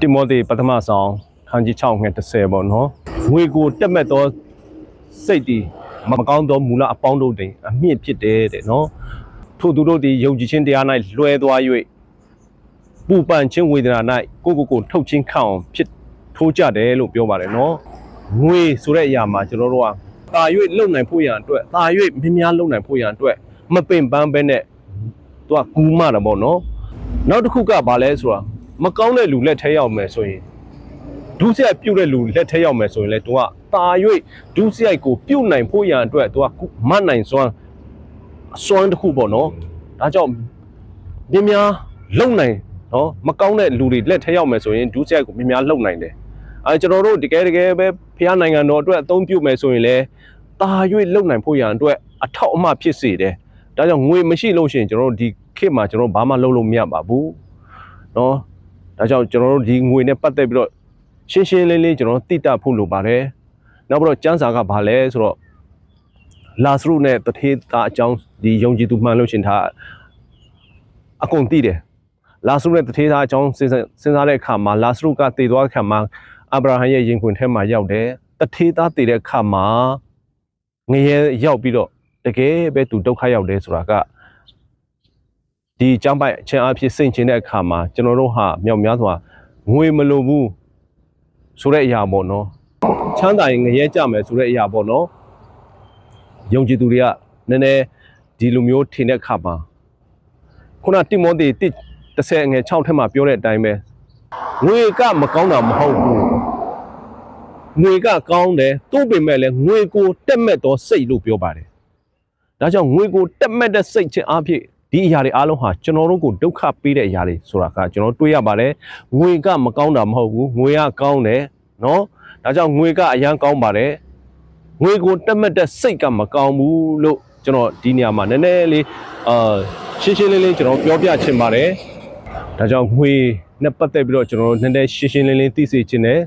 တိမောသေပထမဆောင်ခန်းကြီး6ငွေ30ပေါ့နော်ငွေကိုတက်မဲ့သောစိတ်ဒီမကောင်းသောမူလအပေါင်းတို့တင်အမြင့်ဖြစ်တယ်တဲ့နော်ထို့သူတို့သည်ယုံကြည်ခြင်းတရား၌လွှဲသွား၍ပူပန်ခြင်းဝေဒနာ၌ကိုယ့်ကိုယ်ကိုထုတ်ချင်းခံအောင်ဖြစ်ထိုးကြတယ်လို့ပြောပါတယ်နော်ငွေဆိုတဲ့အရာမှာကျွန်တော်တို့ကတာ၍လုံနိုင်ဖို့ရန်အတွက်တာ၍မြင်းများလုံနိုင်ဖို့ရန်အတွက်မပင်ပန်းပဲနဲ့သူကကူးမတာပေါ့နော်နောက်တစ်ခုကဘာလဲဆိုတာ မကောင်းတဲ့လူလက်ထဲရောက်မယ်ဆိုရင်ဒုစရိုက်ပြုတ်တဲ့လူလက်ထဲရောက်မယ်ဆိုရင်လေသူကတာ၍ဒုစရိုက်ကိုပြုတ်နိုင်ဖို့ရန်အတွက်သူကမတ်နိုင်စွမ်းအစွမ်းတစ်ခုပေါ့နော်ဒါကြောင့်မြင်းများလုံနိုင်နော်မကောင်းတဲ့လူတွေလက်ထဲရောက်မယ်ဆိုရင်ဒုစရိုက်ကိုမြင်းများလုံနိုင်တယ်အဲကျွန်တော်တို့တကယ်တကယ်ပဲဖះနိုင်ငံတော်အတွက်အသုံးပြုမယ်ဆိုရင်လေတာ၍လုံနိုင်ဖို့ရန်အတွက်အထောက်အမဖြစ်စေတယ်ဒါကြောင့်ငွေမရှိလို့ရှိရင်ကျွန်တော်တို့ဒီခေတ်မှာကျွန်တော်တို့ဘာမှလုပ်လို့မရပါဘူးနော် ဒါကြောင့်ကျွန်တော်တို့ဒီငွေနဲ့ပတ်သက်ပြီးတော့ရှင်းရှင်းလင်းလင်းကျွန်တော်တိတတ်ဖို့လိုပါတယ်နောက်ပြီးတော့ကျမ်းစာကဘာလဲဆိုတော့လာစရုနဲ့တထေသားအကြောင်းဒီယုံကြည်သူမှန်လို့ရှင်ထားအကုန်သိတယ်လာစရုနဲ့တထေသားအကြောင်းစဉ်းစားစဉ်းစားတဲ့အခါမှာလာစရုကတည်သွားတဲ့အခါမှာအာဗြဟံရဲ့ရင်ခွင်ထဲမှာရောက်တယ်တထေသားတည်တဲ့အခါမှာငရဲရောက်ပြီးတော့တကယ်ပဲသူဒုက္ခရောက်တယ်ဆိုတာက ဒီចောင်းပိုက်အချင်းအဖြစ်စိတ်ချင်းတဲ့အခါမှာကျွန်တော်တို့ဟာမြောက်များစွာငွေမလိုဘူးဆိုတဲ့အရာပေါ့နော်ချမ်းသာရင်ငရဲကြမယ်ဆိုတဲ့အရာပေါ့နော်ယုံကြည်သူတွေကနည်းနည်းဒီလိုမျိုးထင်တဲ့အခါမှာခုနတိမောသေတစ်30ငယ်6ထက်မှာပြောတဲ့အတိုင်းပဲငွေကမကောင်းတာမဟုတ်ဘူးငွေကကောင်းတယ်သို့ပေမဲ့လည်းငွေကိုတက်မဲ့သောစိတ်လို့ပြောပါတယ်ဒါကြောင့်ငွေကိုတက်မဲ့တဲ့စိတ်ချင်းအဖြစ် ဒီအရာတွေအားလုံးဟာကျွန်တော်တို့ကိုဒုက္ခပေးတဲ့အရာတွေဆိုတာကကျွန်တော်တွေးရပါတယ်ငွေကမကောင်းတာမဟုတ်ဘူးငွေကကောင်းတယ်နော်ဒါကြောင့်ငွေကအရန်ကောင်းပါတယ်ငွေကိုတက်မဲ့တဲ့စိတ်ကမကောင်းဘူးလို့ကျွန်တော်ဒီနေရာမှာနည်းနည်းလေးအာရှင်းရှင်းလင်းလင်းကျွန်တော်ပြောပြချင်ပါတယ်ဒါကြောင့်ငွေနဲ့ပတ်သက်ပြီးတော့ကျွန်တော်တို့နည်းနည်းရှင်းရှင်းလင်းလင်းသိစေချင်တယ်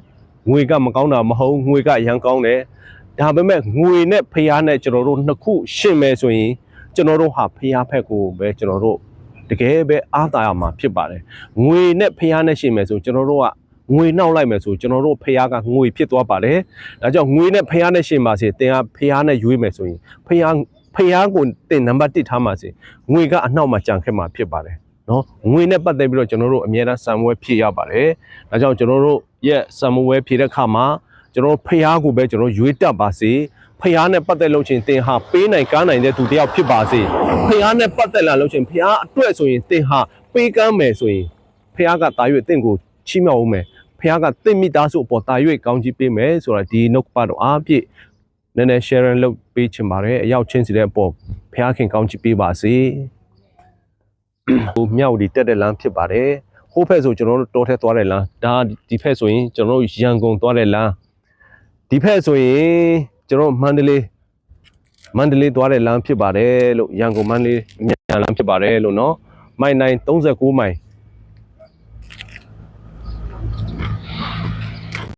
ငွေကမကောင်းတာမဟုတ်ငွေကအရန်ကောင်းတယ်ဒါပေမဲ့ငွေနဲ့ဖျားနဲ့ကျွန်တော်တို့နှစ်ခုရှင်းမယ်ဆိုရင် ကျွန်တော်တို့ဟာဖျားဖက်ကိုပဲကျွန်တော်တို့တကယ်ပဲအားသာရမှာဖြစ်ပါတယ်ငွေနဲ့ဖျားနဲ့ရှင်မယ်ဆိုကျွန်တော်တို့ကငွေနှောက်လိုက်မယ်ဆိုကျွန်တော်တို့ဖျားကငွေဖြစ်သွားပါတယ်ဒါကြောင့်ငွေနဲ့ဖျားနဲ့ရှင်ပါစေတင်ကဖျားနဲ့ရွေးမယ်ဆိုရင်ဖျားဖျားကိုတင်နံပါတ်1ထားပါစေငွေကအနှောက်မှာကြံခဲ့မှာဖြစ်ပါတယ်နော်ငွေနဲ့ပတ်သက်ပြီးတော့ကျွန်တော်တို့အများအားဆံမွဲဖြည့်ရပါတယ်ဒါကြောင့်ကျွန်တော်တို့ရဲ့ဆံမွဲဖြည့်တဲ့အခါမှာ ကျွန်တော်ဖျားကိုပဲကျွန်တော်ရွေးတတ်ပါစေဖျားနဲ့ပတ်သက်လို့ချင်းတင်ဟာပေးနိုင်ကားနိုင်တဲ့သူတစ်ယောက်ဖြစ်ပါစေဖျားနဲ့ပတ်သက်လာလို့ချင်းဖျားအတွက်ဆိုရင်တင်ဟာပေးကမ်းမယ်ဆိုရင်ဖျားကတာ၍တင့်ကိုချီးမြှောက်အောင်မယ်ဖျားကတင့်မိသားစုအပေါ်တာ၍ကောင်းကြီးပေးမယ်ဆိုတာဒီနှုတ်ပတ်တော့အားဖြင့်နည်းနည်း share လုပ်ပေးချင်ပါတယ်အရောက်ချင်းစီတဲ့အပေါ်ဖျားခင်ကောင်းကြီးပေးပါစေဟိုမြောက်ဒီတက်တဲ့လမ်းဖြစ်ပါတယ်ဟိုဖက်ဆိုကျွန်တော်တို့တောထဲသွားတဲ့လမ်းဒါဒီဖက်ဆိုရင်ကျွန်တော်တို့ရန်ကုန်သွားတဲ့လမ်း ဒီဖက်ဆိုရင်ကျွန်တော်မန္တလေးမန္တလေးသွားတဲ့လမ်းဖြစ်ပါတယ်လို့ရန်ကုန်မန္တလေးအမြန်လမ်းဖြစ်ပါတယ်လို့နော်မိုင်9 39မိုင်